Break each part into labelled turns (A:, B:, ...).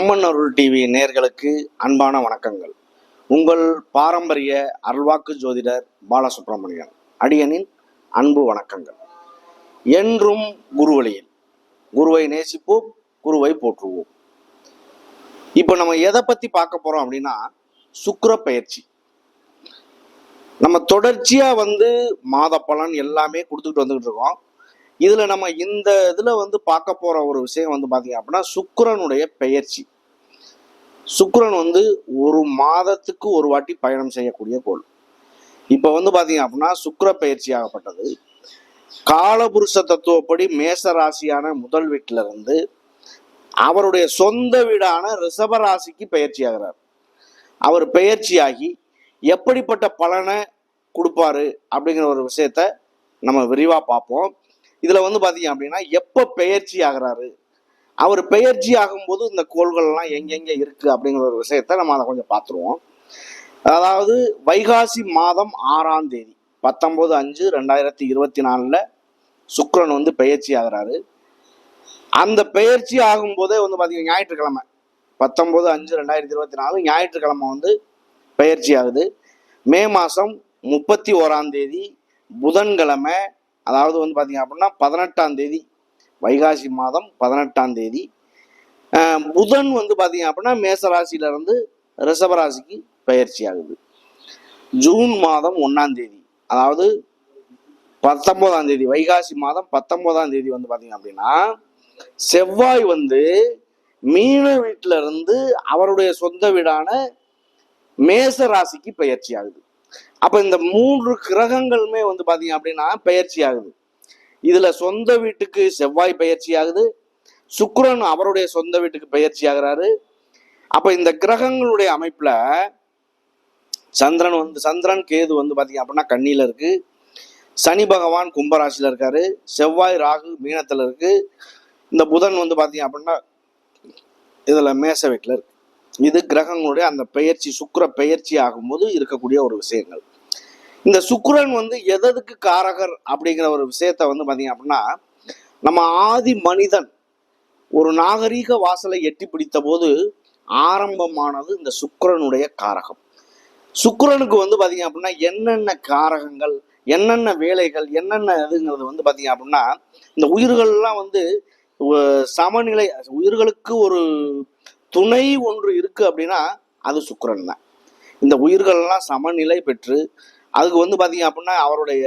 A: அம்மன் அருள் TV நேர்களுக்கு அன்பான வணக்கங்கள். உங்கள் பாரம்பரிய அருள்வாக்கு ஜோதிடர் பாலசுப்ரமணியன் அடியனின் அன்பு வணக்கங்கள். என்றும் குருவழியில் குருவை நேசிப்போம் குருவை போற்றுவோம். இப்போ நம்ம எதை பத்தி பார்க்க போறோம் அப்படின்னா சுக்கர பயிற்சி. நம்ம தொடர்ச்சியா வந்து மாத பலன் எல்லாமே கொடுத்துக்கிட்டு வந்துகிட்டு இருக்கோம். இதுல நம்ம இந்த இதுல வந்து பார்க்க போற ஒரு விஷயம் வந்து பாத்தீங்க அப்படின்னா சுக்கரனுடைய பெயர்ச்சி. சுக்கரன் வந்து ஒரு மாதத்துக்கு ஒரு வாட்டி பயணம் செய்யக்கூடிய கோள். இப்ப வந்து பாத்தீங்க அப்படின்னா சுக்கர பயிற்சி ஆகப்பட்டது. காலபுருஷ தத்துவப்படி மேச ராசியான முதல் வீட்டில இருந்து அவருடைய சொந்த வீடான ரிஷப ராசிக்கு பயிற்சி ஆகிறார். அவர் பெயர்ச்சியாகி எப்படிப்பட்ட பலனை கொடுப்பாரு அப்படிங்கிற ஒரு விஷயத்த நம்ம விரிவா பார்ப்போம். இதுல வந்து பாத்தீங்க அப்படின்னா எப்ப பெயர்ச்சி ஆகிறாரு? அவர் பெயர்ச்சி ஆகும்போது இந்த கோள்கள்லாம் எங்கெங்க இருக்கு அப்படிங்கிற ஒரு விஷயத்த நம்ம அதை கொஞ்சம் பார்த்துருவோம் அதாவது வைகாசி மாதம் ஆறாம் தேதி பத்தொன்பது அஞ்சு ரெண்டாயிரத்தி இருபத்தி நாலுல சுக்ரன் வந்து பெயர்ச்சி ஆகுறாரு. அந்த பெயர்ச்சி ஆகும்போதே வந்து பார்த்தீங்கன்னா ஞாயிற்றுக்கிழமை பத்தொன்பது அஞ்சு ரெண்டாயிரத்தி இருபத்தி நாலு ஞாயிற்றுக்கிழமை வந்து பெயர்ச்சி ஆகுது. மே மாதம் முப்பத்தி ஓராம் தேதி புதன்கிழமை அதாவது வந்து பார்த்தீங்க அப்படின்னா பதினெட்டாம் தேதி வைகாசி மாதம் பதினெட்டாம் தேதி. புதன் வந்து பார்த்தீங்க அப்படின்னா மேசராசியிலிருந்து ரிஷபராசிக்கு பயிற்சி ஆகுது. ஜூன் மாதம் ஒன்றாம் தேதி அதாவது பத்தொன்பதாம் தேதி வைகாசி மாதம் பத்தொன்பதாம் தேதி வந்து பார்த்தீங்க அப்படின்னா செவ்வாய் வந்து மீன வீட்டில இருந்து அவருடைய சொந்த வீடான மேச ராசிக்கு பயிற்சி ஆகுது. அப்போ இந்த மூன்று கிரகங்களுமே வந்து பார்த்தீங்க அப்படின்னா பயிற்சி ஆகுது இதில் சொந்த வீட்டுக்கு செவ்வாய் பயிற்சி ஆகுது சுக்கரன் அவருடைய சொந்த வீட்டுக்கு பயிற்சி ஆகிறாரு அப்போ இந்த கிரகங்களுடைய அமைப்பில் சந்திரன் வந்து சந்திரன் கேது வந்து பார்த்தீங்க அப்படின்னா கண்ணியில் இருக்கு. சனி பகவான் கும்பராசியில் இருக்காரு. செவ்வாய் ராகு மீனத்தில் இருக்கு. இந்த புதன் வந்து பார்த்தீங்க அப்படின்னா இதில் மேச வீட்டில் இருக்கு. இது கிரகங்களுடைய அந்த பெயர்ச்சி சுக்கர பெயர்ச்சி ஆகும்போது இருக்கக்கூடிய ஒரு விஷயங்கள். இந்த சுக்கிரன் வந்து எதற்கு காரகர் அப்படிங்கிற ஒரு விஷயத்த வந்து பார்த்தீங்க அப்படின்னா நம்ம ஆதி மனிதன் ஒரு நாகரீக வாசலை எட்டி பிடித்த போது ஆரம்பமானது இந்த சுக்கரனுடைய காரகம். சுக்கரனுக்கு வந்து பார்த்தீங்க அப்படின்னா என்னென்ன காரகங்கள் என்னென்ன வேலைகள் என்னென்ன இதுங்கிறது வந்து பார்த்தீங்க அப்படின்னா இந்த உயிர்கள்லாம் வந்து சமநிலை உயிர்களுக்கு ஒரு துணை ஒன்று இருக்கு அப்படின்னா அது சுக்கரன் தான். இந்த உயிர்கள்லாம் சமநிலை பெற்று அதுக்கு வந்து பார்த்தீங்க அப்படின்னா அவருடைய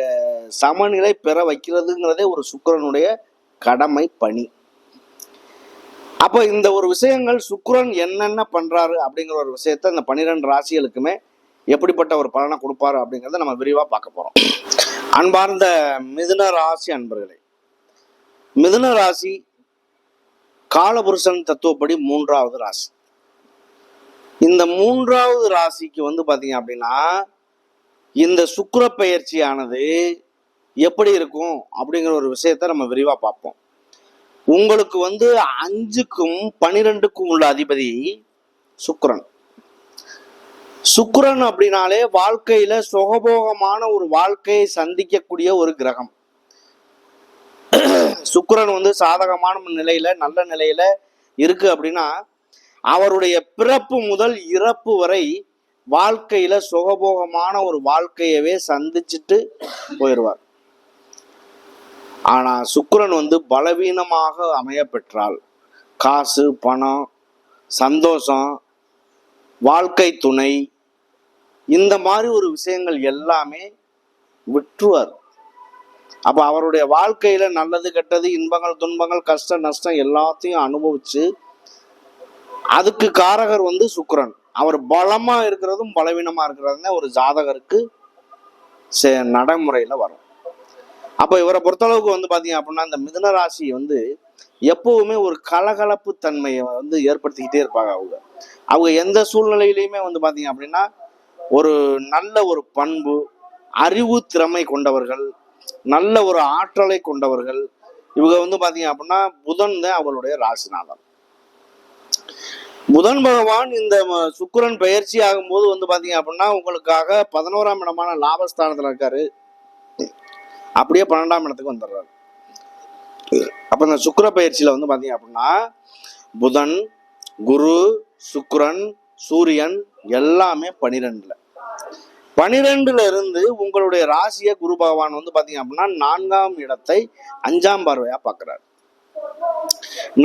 A: சமநிலை பெற வைக்கிறதுங்கிறதே ஒரு சுக்கிரனுடைய கடமை பணி. அப்போ இந்த ஒரு விஷயங்கள் சுக்கரன் என்னென்ன பண்றாரு அப்படிங்கிற ஒரு விஷயத்த இந்த பன்னிரெண்டு ராசிகளுக்குமே எப்படிப்பட்ட ஒரு பலனை கொடுப்பாரு அப்படிங்கிறத நம்ம விரிவா பார்க்க போறோம். அன்பார்ந்த மிதுன ராசி அன்பர்களே மிதுன ராசி காலபுருஷன் தத்துவப்படி மூன்றாவது ராசி. இந்த மூன்றாவது ராசிக்கு வந்து பார்த்தீங்க அப்படின்னா இந்த சுக்கர பயிற்சியானது எப்படி இருக்கும் அப்படிங்கிற ஒரு விஷயத்த நம்ம விரிவா பார்ப்போம். உங்களுக்கு வந்து அஞ்சுக்கும் பனிரெண்டுக்கும் உள்ள அதிபதி சுக்கரன். சுக்கரன் அப்படின்னாலே வாழ்க்கையில சுகபோகமான ஒரு வாழ்க்கையை சந்திக்கக்கூடிய ஒரு கிரகம். சுக்கிரன் வந்து சாதகமான நிலையில நல்ல நிலையில இருக்கு அப்படின்னா அவருடைய பிறப்பு முதல் இறப்பு வரை வாழ்க்கையில சுகபோகமான ஒரு வாழ்க்கையவே சந்திச்சுட்டு போயிடுவார் ஆனா சுக்கரன் வந்து பலவீனமாக அமைய பெற்றால் காசு பணம் சந்தோஷம் வாழ்க்கை துணை இந்த மாதிரி ஒரு விஷயங்கள் எல்லாமே விட்டுருவார். அப்ப அவருடைய வாழ்க்கையில நல்லது கெட்டது இன்பங்கள் துன்பங்கள் கஷ்டம் நஷ்டம் எல்லாத்தையும் அனுபவிச்சு அதுக்கு காரகர் வந்து சுக்கரன். அவர் பலமா இருக்கிறதும் பலவீனமா இருக்கிறதும் ஒரு ஜாதகருக்கு நடைமுறையில வரும். அப்போ இவரை பொறுத்தளவுக்கு வந்து பாத்தீங்க அப்படின்னா இந்த மிதுன ராசி வந்து எப்பவுமே ஒரு கலகலப்பு தன்மையை வந்து ஏற்படுத்திக்கிட்டே இருப்பாங்க அவங்க. அவங்க எந்த சூழ்நிலையிலையுமே வந்து பாத்தீங்க அப்படின்னா ஒரு நல்ல ஒரு பண்பு அறிவு திறமை கொண்டவர்கள் நல்ல ஒரு ஆற்றலை கொண்டவர்கள். இவங்க வந்து பாத்தீங்க அப்படின்னா புதன் தான் அவங்களுடைய ராசிநாதன். புதன் பகவான் இந்த சுக்கரன் பயிற்சி ஆகும்போது வந்து பாத்தீங்க அப்படின்னா உங்களுக்காக பதினோராம் இடமான லாபஸ்தானத்துல இருக்காரு. அப்படியே பன்னெண்டாம் இடத்துக்கு வந்துடுறாரு. அப்ப இந்த சுக்கர பயிற்சியில வந்து பாத்தீங்க அப்படின்னா புதன் குரு சுக்கரன் சூரியன் எல்லாமே பனிரெண்டுல. பனிரெண்டுல இருந்து உங்களுடைய ராசியை குரு பகவான் வந்து பாத்தீங்க அப்படின்னா நான்காம் இடத்தை அஞ்சாம் பார்வையா பார்க்கறாரு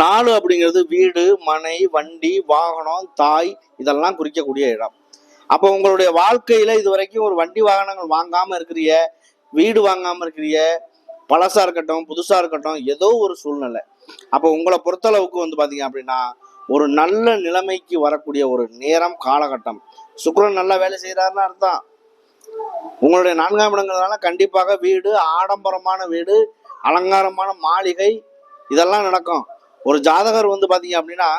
A: நாலு அப்படிங்கிறது வீடு மனை வண்டி வாகனம் தாய் இதெல்லாம் குறிக்கக்கூடிய இடம். அப்போ உங்களுடைய வாழ்க்கையில இது வரைக்கும் ஒரு வண்டி வாகனங்கள் வாங்காம இருக்கிறிய வீடு வாங்காம இருக்கிறிய பழசா இருக்கட்டும் புதுசா இருக்கட்டும் ஏதோ ஒரு சூழ்நிலை. அப்போ உங்களை பொறுத்தளவுக்கு வந்து பாத்தீங்க அப்படின்னா ஒரு நல்ல நிலைமைக்கு வரக்கூடிய ஒரு நேரம் காலகட்டம். சுக்கரன் நல்லா வேலை செய்யறாருன்னு அர்த்தம். உங்களுடைய நான்காம் இடங்கிறதுனால கண்டிப்பாக வீடு ஆடம்பரமான வீடு அலங்காரமான மாளிகை இதெல்லாம் நடக்கும். ஒரு ஜாதகர் வந்து பார்த்தீங்க அப்படின்னா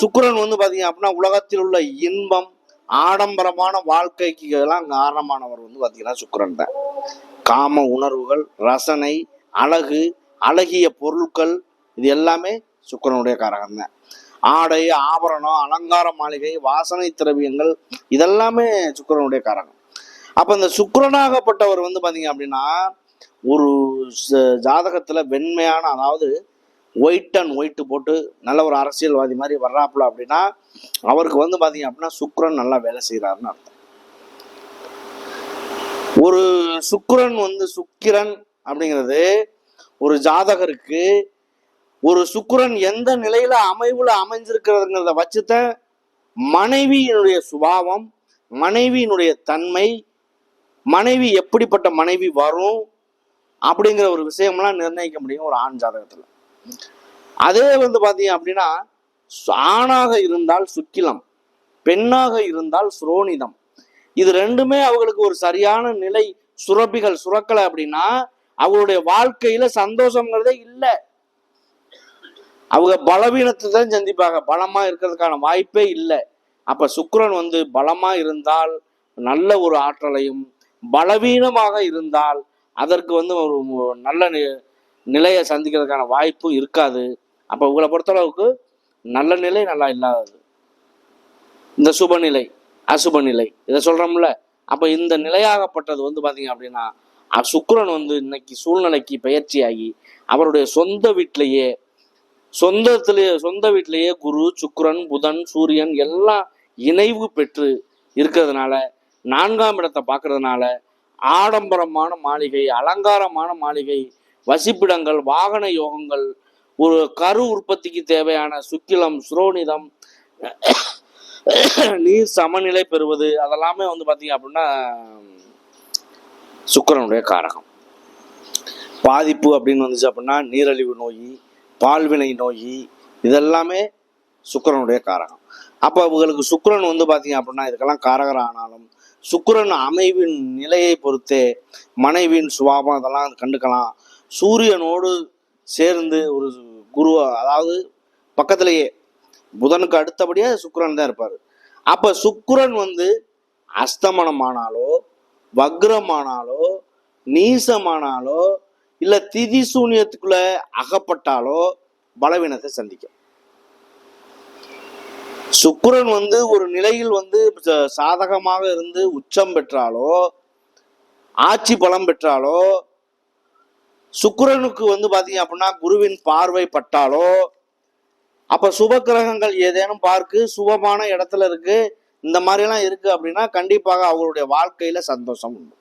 A: சுக்கரன் வந்து பார்த்தீங்க அப்படின்னா உலகத்தில் உள்ள இன்பம் ஆடம்பரமான வாழ்க்கைக்கு எல்லாம் காரணமானவர் வந்து பார்த்தீங்கன்னா சுக்கரன் தான். காம உணர்வுகள் ரசனை அழகு அழகிய பொருட்கள் இது எல்லாமே சுக்கரனுடைய காரகம் தான். ஆடை ஆபரணம் அலங்கார மாளிகை வாசனை திரவியங்கள் இதெல்லாமே சுக்கரனுடைய காரகம். அப்போ இந்த சுக்கரனாகப்பட்டவர் வந்து பார்த்தீங்க அப்படின்னா ஒரு ச- வெண்மையான அதாவது ஒயிட் அண்ட் ஒயிட்டு போட்டு நல்ல ஒரு அரசியல்வாதி மாதிரி வர்றாப்புல அப்படின்னா அவருக்கு வந்து பார்த்தீங்க அப்படின்னா சுக்ரன் நல்லா வேலை செய்கிறாருன்னு அர்த்தம். ஒரு சுக்ரன் வந்து சுக்கிரன் அப்படிங்கிறது ஒரு ஜாதகருக்கு ஒரு சுக்கிரன் எந்த நிலையில அமைவுல அமைஞ்சிருக்கிறதுங்கிறத வச்சுதான் மனைவியினுடைய சுபாவம் மனைவியினுடைய தன்மை மனைவி எப்படிப்பட்ட மனைவி வரும் அப்படிங்கிற ஒரு விஷயம்லாம் நிர்ணயிக்க முடியும் ஒரு ஆண் ஜாதகத்துல. அதே வந்து பாத்தீங்க அப்படின்னா ஆணாக இருந்தால் சுக்கிலம் பெண்ணாக இருந்தால் சுரோனிதம் இது ரெண்டுமே அவங்களுக்கு ஒரு சரியான நிலை சுரப்பிகள் சுரக்கலை அப்படின்னா அவங்களுடைய வாழ்க்கையில சந்தோஷங்கிறதே இல்லை. அவங்க பலவீனத்தை தான் சந்திப்பாங்க. பலமா இருக்கிறதுக்கான வாய்ப்பே இல்லை. அப்ப சுக்கரன் வந்து பலமா இருந்தால் நல்ல ஒரு ஆற்றலையும் பலவீனமாக இருந்தால் அதற்கு வந்து ஒரு நல்ல நிலையை சந்திக்கிறதுக்கான வாய்ப்பும் இருக்காது. அப்போ உங்களை பொறுத்தளவுக்கு நல்ல நிலை நல்லா இல்லாதது. இந்த சுபநிலை அசுப நிலை இதை சொல்கிறோம்ல அப்போ இந்த நிலையாகப்பட்டது வந்து பார்த்தீங்க அப்படின்னா சுக்கரன் வந்து இன்னைக்கு சூழ்நிலைக்கு பயிற்சியாகி அவருடைய சொந்த வீட்டிலேயே சொந்தத்திலேயே சொந்த வீட்டிலேயே குரு சுக்கரன் புதன் சூரியன் எல்லாம் இணைவு பெற்று இருக்கிறதுனால நான்காம் இடத்தை பார்க்கறதுனால ஆடம்பரமான மாளிகை அலங்காரமான மாளிகை வசிப்பிடங்கள் வாகன யோகங்கள் ஒரு கரு உற்பத்திக்கு தேவையான சுக்கிலம் சுரோனிதம் நீர் சமநிலை பெறுவது அதெல்லாமே வந்து பார்த்தீங்க அப்படின்னா சுக்கிரனுடைய காரகம். பாதிப்பு அப்படின்னு வந்துச்சு அப்படின்னா நீரழிவு நோய் பால்வினை நோய் இதெல்லாமே சுக்கிரனுடைய காரகம். அப்போ அவங்களுக்கு சுக்கிரன் வந்து பார்த்தீங்க அப்படின்னா இதுக்கெல்லாம் காரகர் ஆனாலும் சுக்கிரன் அமைவின் நிலையை பொறுத்தே மனைவியின் சுபாவம் அதெல்லாம் கண்டுக்கலாம். சூரியனோடு சேர்ந்து ஒரு குரு அதாவது பக்கத்திலேயே புதனுக்கு அடுத்தபடியே சுக்கிரன் தான் இருப்பார். அப்போ சுக்கிரன் வந்து அஸ்தமனமானாலோ வக்ரமானாலோ நீசமானாலோ இல்லை திதி சூனியத்துக்குள்ள அகப்பட்டாலோ பலவீனத்தை சந்திக்கும். சுக்கிரன் வந்து ஒரு நிலையில் வந்து சாதகமாக இருந்து உச்சம் பெற்றாலோ ஆட்சி பலம் பெற்றாலோ சுக்கிரனுக்கு வந்து பார்த்தீங்க அப்படின்னா குருவின் பார்வை பட்டாலோ அப்ப சுப கிரகங்கள் ஏதேனும் பார்க்கு சுபமான இடத்துல இருக்கு இந்த மாதிரிலாம் இருக்கு அப்படின்னா கண்டிப்பாக அவங்களுடைய வாழ்க்கையில சந்தோஷம் உண்டு.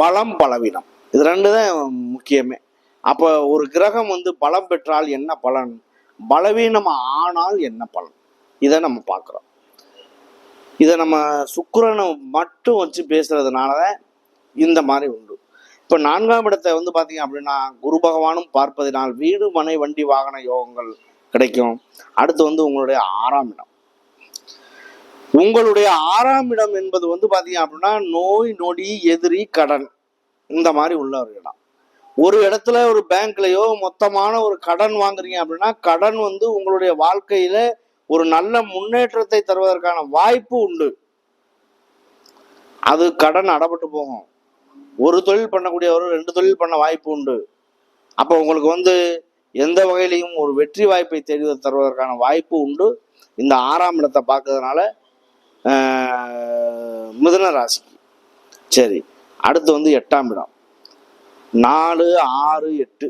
A: பலம் பலவீனம். இது ரெண்டு தான் முக்கியமே. அப்போ ஒரு கிரகம் வந்து பலம் பெற்றால் என்ன பலன்? பலவீனம் ஆனால் என்ன பலன்? இதை நம்ம பார்க்குறோம். இதை நம்ம சுக்கரனை மட்டும் வச்சு பேசுறதுனால இந்த மாதிரி உண்டு. இப்போ நான்காம் இடத்தை வந்து பார்த்தீங்க அப்படின்னா குரு பகவானும் பார்ப்பதினால் வீடு மனை வண்டி வாகன யோகங்கள் கிடைக்கும். அடுத்து வந்து உங்களுடைய ஆறாம் இடம். உங்களுடைய ஆறாம் இடம் என்பது வந்து பார்த்தீங்க அப்படின்னா நோய் நொடி எதிரி கடன் இந்த மாதிரி உள்ள ஒரு இடம் ஒரு இடத்துல ஒரு பேங்க்லயோ மொத்தமான ஒரு கடன் வாங்குறீங்க அப்படின்னா கடன் வந்து உங்களுடைய வாழ்க்கையில ஒரு நல்ல முன்னேற்றத்தை தருவதற்கான வாய்ப்பு உண்டு. அது கடன் அடப்பட்டு போகும். ஒரு தொழில் பண்ணக்கூடியவர் ரெண்டு தொழில் பண்ண வாய்ப்பு உண்டு. அப்போ உங்களுக்கு வந்து எந்த வகையிலையும் ஒரு வெற்றி வாய்ப்பை தேடி தருவதற்கான வாய்ப்பு உண்டு. இந்த ஆறாம் இடத்தை பார்க்கறதுனால மிதன ராசிக்கு. சரி அடுத்து வந்து எட்டாம் இடம். நாலு ஆறு எட்டு.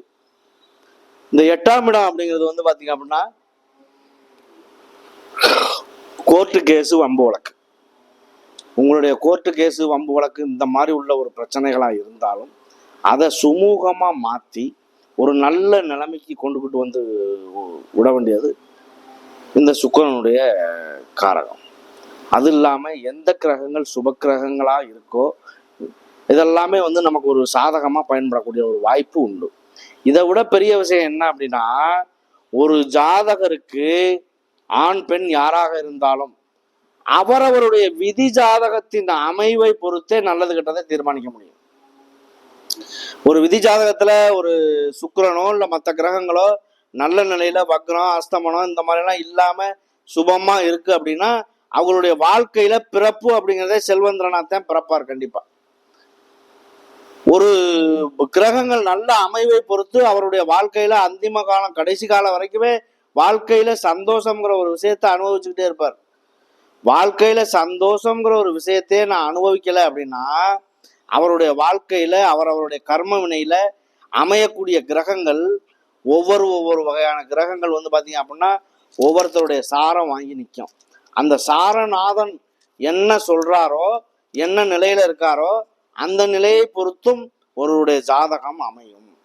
A: இந்த எட்டாம் இடம் அப்படிங்கிறது வந்து பார்த்தீங்க அப்படின்னா கோர்ட்டு கேஸு வம்பு வழக்கு. உங்களுடைய கோர்ட்டு கேஸு வம்பு வழக்கு இந்த மாதிரி உள்ள ஒரு பிரச்சனைகளாக இருந்தாலும் அதை சுமூகமாக மாற்றி ஒரு நல்ல நிலைமைக்கு கொண்டுகிட்டு வந்து விட வேண்டியது இந்த சுக்கிரனுடைய காரகம். அது இல்லாமல் எந்த கிரகங்கள் சுப கிரகங்களாக இருக்கோ இதெல்லாமே வந்து நமக்கு ஒரு சாதகமாக பயன்படக்கூடிய ஒரு வாய்ப்பு உண்டு. இதை விட பெரிய விஷயம் என்ன அப்படின்னா ஒரு ஜாதகருக்கு ஆண் பெண் யாராக இருந்தாலும் அவரவருடைய விதி ஜாதகத்தின் அமைவை பொறுத்தே நல்லது கெட்டதை தீர்மானிக்க முடியும். ஒரு விதி ஜாதகத்துல ஒரு சுக்கரனோ இல்ல மற்ற கிரகங்களோ நல்ல நிலையில வக்ரம் அஸ்தமனம் இந்த மாதிரி எல்லாம் இல்லாம சுபமா இருக்கு அப்படின்னா அவங்களுடைய வாழ்க்கையில பிறப்பு அப்படிங்கிறதே செல்வந்திரனாத்தான் பிறப்பார் கண்டிப்பா. ஒரு கிரகங்கள் நல்ல அமைவை பொறுத்து அவருடைய வாழ்க்கையில அந்திம காலம் கடைசி காலம் வரைக்குமே வாழ்க்கையில சந்தோஷம்ங்கிற ஒரு விஷயத்தை அனுபவிச்சுக்கிட்டே இருப்பார். வாழ்க்கையில சந்தோஷம்ங்கிற ஒரு விஷயத்தையே நான் அனுபவிக்கல அப்படின்னா அவருடைய வாழ்க்கையில அவர் அவருடைய கர்ம வினையில அமையக்கூடிய கிரகங்கள் ஒவ்வொரு ஒவ்வொரு வகையான கிரகங்கள் வந்து பாத்தீங்க அப்படின்னா ஒவ்வொருத்தருடைய சாரம் வாங்கி நிற்கும் அந்த சாரநாதன் என்ன சொல்றாரோ என்ன நிலையில இருக்காரோ அந்த நிலையை பொறுத்தும் ஒருவருடைய ஜாதகம் அமையும்.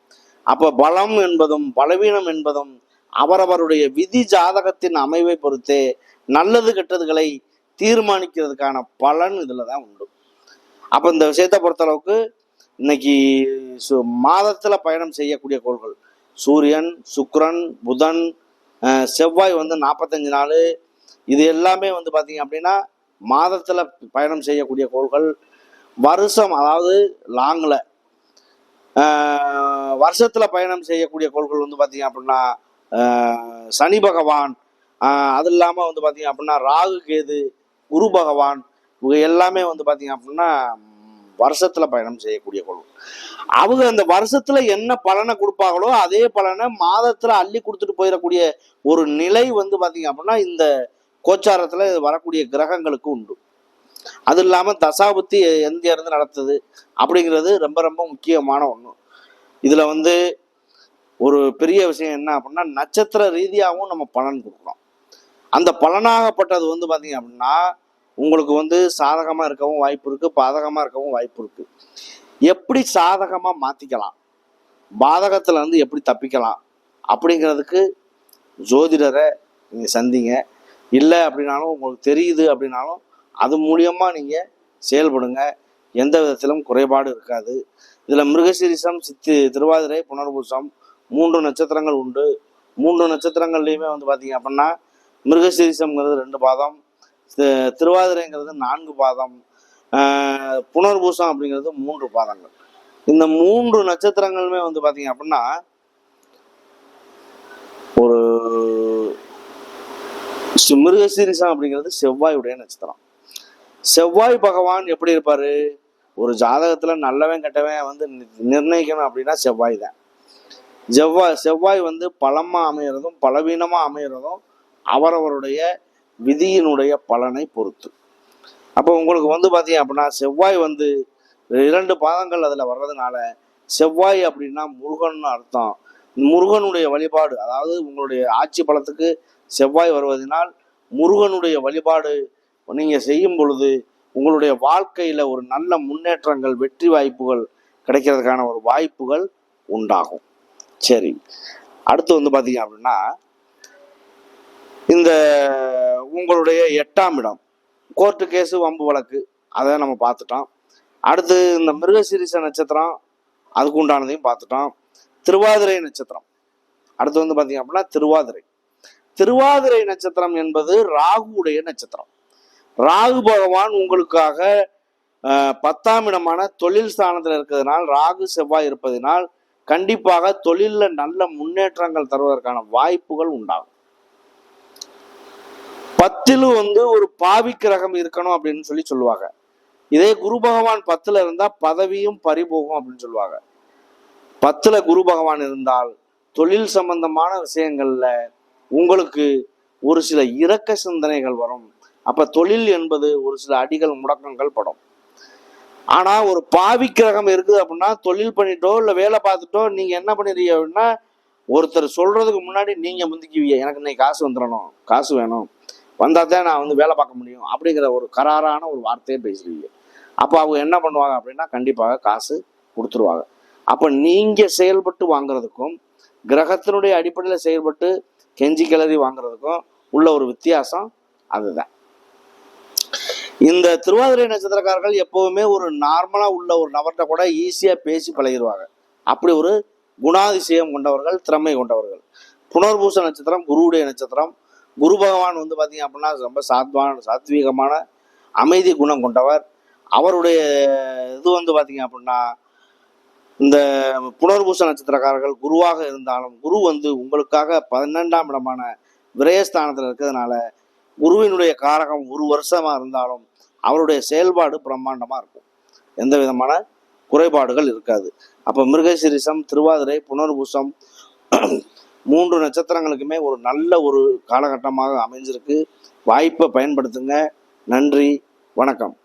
A: அப்ப பலம் என்பதும் பலவீனம் என்பதும் அவரவருடைய விதி ஜாதகத்தின் அமைவை பொறுத்தே நல்லது கெட்டதுகளை தீர்மானிக்கிறதுக்கான பலன் இதில் தான் உண்டு. அப்போ இந்த விஷயத்தை பொறுத்தளவுக்கு இன்னைக்கு சு- மாதத்தில் பயணம் செய்யக்கூடிய கோள்கள். சூரியன் சுக்ரன் புதன் செவ்வாய் வந்து நாற்பத்தஞ்சு நாள். இது எல்லாமே வந்து பார்த்தீங்க அப்படின்னா மாதத்தில் பயணம் செய்யக்கூடிய கோள்கள். வருஷம் அதாவது லாங்கில் வருஷத்தில் பயணம் செய்யக்கூடிய கோள்கள் வந்து பார்த்திங்க அப்படின்னா சனி பகவான் அது இல்லாமல் வந்து பார்த்திங்க அப்படின்னா ராகு கேது குரு பகவான் இவங்க எல்லாமே வந்து பார்த்திங்க அப்படின்னா வருஷத்தில் பயணம் செய்யக்கூடிய கோள்கள். அவங்க அந்த வருஷத்தில் என்ன பலனை கொடுப்பாங்களோ அதே பலனை மாதத்தில் அள்ளி கொடுத்துட்டு போயிடக்கூடிய ஒரு நிலை வந்து பார்த்தீங்க அப்படின்னா இந்த கோச்சாரத்தில் வரக்கூடிய கிரகங்களுக்கு உண்டு. அது இல்லாமல் தசாபுத்தி எந்த இருந்து நடத்துது அப்படிங்கிறது ரொம்ப ரொம்ப முக்கியமான ஒன்று இதில் வந்து ஒரு பெரிய விஷயம் என்ன அப்படின்னா நட்சத்திர ரீதியாகவும் நம்ம பலன் கொடுக்குறோம் அந்த பலனாகப்பட்டது வந்து பார்த்தீங்க அப்படின்னா உங்களுக்கு வந்து சாதகமாக இருக்கவும் வாய்ப்பு இருக்குது பாதகமாக இருக்கவும் வாய்ப்பு இருக்குது எப்படி சாதகமாக மாற்றிக்கலாம் பாதகத்தில் இருந்து எப்படி தப்பிக்கலாம்? அப்படிங்கிறதுக்கு ஜோதிடரை நீங்கள் சந்திங்க. இல்லை அப்படின்னாலும் உங்களுக்கு தெரியுது அப்படின்னாலும் அது மூலியமாக நீங்கள் செயல்படுங்க. எந்த விதத்திலும் குறைபாடு இருக்காது. இதில் மிருகசீரிசம் சித்தி திருவாதிரை புனர்பூசம் மூன்று நட்சத்திரங்கள் உண்டு. மூன்று நட்சத்திரங்கள்லையுமே வந்து பார்த்தீங்க அப்படின்னா மிருகசீரிசம்ங்கிறது ரெண்டு பாதம் திருவாதிரைங்கிறது நான்கு பாதம் புனர்பூசம் அப்படிங்கிறது மூன்று பாதங்கள். இந்த மூன்று நட்சத்திரங்களுமே வந்து பார்த்தீங்க அப்படின்னா ஒரு மிருகசீரிசம் அப்படிங்கிறது செவ்வாயுடைய நட்சத்திரம். செவ்வாய் பகவான் எப்படி இருப்பார்? ஒரு ஜாதகத்தில் நல்லவன் கெட்டவன் வந்து நி- நிர்ணயிக்கணும் அப்படின்னா செவ்வாய் தான். செவ்வாய் செவ்வாய் வந்து பலமாக அமைகிறதும் பலவீனமாக அமைகிறதும் அவரவருடைய விதியினுடைய பலனை பொறுத்து. அப்போ உங்களுக்கு வந்து பார்த்தீங்க அப்படின்னா செவ்வாய் வந்து இரண்டு பாதங்கள் அதில் வர்றதுனால செவ்வாய் அப்படின்னா முருகன் அர்த்தம். முருகனுடைய வழிபாடு அதாவது உங்களுடைய ஆட்சி பலத்துக்கு செவ்வாய் வருவதனால் முருகனுடைய வழிபாடு நீங்கள் செய்யும் பொழுது உங்களுடைய வாழ்க்கையில் ஒரு நல்ல முன்னேற்றங்கள் வெற்றி வாய்ப்புகள் கிடைக்கிறதுக்கான ஒரு வாய்ப்புகள் உண்டாகும். சரி. அடுத்து வந்து பார்த்தீங்க அப்படின்னா இந்த உங்களுடைய எட்டாம் இடம் கோர்ட்டு கேஸு வம்பு வழக்கு அதை நம்ம பார்த்துட்டோம். அடுத்து இந்த மிருகசீரிச நட்சத்திரம் அதுக்கு உண்டானதையும் பார்த்துட்டோம். திருவாதிரை நட்சத்திரம். அடுத்து வந்து பார்த்தீங்க அப்படின்னா திருவாதிரை. திருவாதிரை நட்சத்திரம் என்பது ராகுவுடைய நட்சத்திரம். ராகு பகவான் உங்களுக்காக பத்தாம் இடமான தொழில் ஸ்தானத்தில் இருக்கிறதுனால் ராகு செவ்வாய் இருப்பதினால் கண்டிப்பாக தொழிலில் நல்ல முன்னேற்றங்கள் தருவதற்கான வாய்ப்புகள் உண்டாகும். பத்திலும் வந்து ஒரு பாவி கிரகம் இருக்கணும் அப்படின்னு சொல்லி சொல்லுவாங்க. இதே குரு பகவான் பத்துல இருந்தா பதவியும் பறிபோகும் அப்படின்னு சொல்லுவாங்க. பத்துல குரு பகவான் இருந்தால் தொழில் சம்பந்தமான விஷயங்கள்ல உங்களுக்கு ஒரு சில இரக்க சிந்தனைகள் வரும். அப்போ தொழில் என்பது ஒரு சில அடிகள் முடக்கங்கள் படும். ஆனால் ஒரு பாவி கிரகம் இருக்குது அப்படின்னா தொழில் பண்ணிட்டோ இல்லை வேலை பார்த்துட்டோ நீங்கள் என்ன பண்ணிடுறீங்க அப்படின்னா ஒருத்தர் சொல்கிறதுக்கு முன்னாடி நீங்கள் முந்திக்குவீங்க. எனக்கு இன்னைக்கு காசு வந்துடணும் காசு வேணும். வந்தால் தான் நான் வந்து வேலை பார்க்க முடியும் அப்படிங்கிற ஒரு கராரான ஒரு வார்த்தையை பேசுவீங்க அப்போ அவங்க என்ன பண்ணுவாங்க அப்படின்னா கண்டிப்பாக காசு கொடுத்துருவாங்க. அப்போ நீங்கள் செயல்பட்டு வாங்குறதுக்கும் கிரகத்தினுடைய அடிப்படையில் செயல்பட்டு கெஞ்சி கிளறி வாங்குறதுக்கும் உள்ள ஒரு வித்தியாசம் அதுதான். இந்த திருவாதிரை நட்சத்திரக்காரர்கள் எப்பவுமே ஒரு நார்மலாக உள்ள ஒரு நபர்கிட்ட கூட ஈஸியாக பேசி பழகிடுவாங்க அப்படி ஒரு குணாதிசயம் கொண்டவர்கள் திறமை கொண்டவர்கள். புனர்பூச நட்சத்திரம் குருவுடைய நட்சத்திரம். குரு பகவான் வந்து பார்த்தீங்க அப்படின்னா ரொம்ப சாத்வான சாத்வீகமான அமைதி குணம் கொண்டவர். அவருடைய இது வந்து பார்த்தீங்க அப்படின்னா இந்த புனர்பூச நட்சத்திரக்காரர்கள் குருவாக இருந்தாலும் குரு வந்து உங்களுக்காக பன்னெண்டாம் இடமான விரயஸ்தானத்தில் இருக்கிறதுனால குருவினுடைய காரகம் ஒரு வருஷமா இருந்தாலும் அவருடைய செயல்பாடு பிரம்மாண்டமா இருக்கும். எந்த விதமான குறைபாடுகள் இருக்காது. அப்போ மிருகசிரிசம் திருவாதிரை புனர்பூசம் மூன்று நட்சத்திரங்களுக்குமே ஒரு நல்ல ஒரு காலகட்டமாக அமைஞ்சிருக்கு. வாய்ப்பை பயன்படுத்துங்க. நன்றி. வணக்கம்.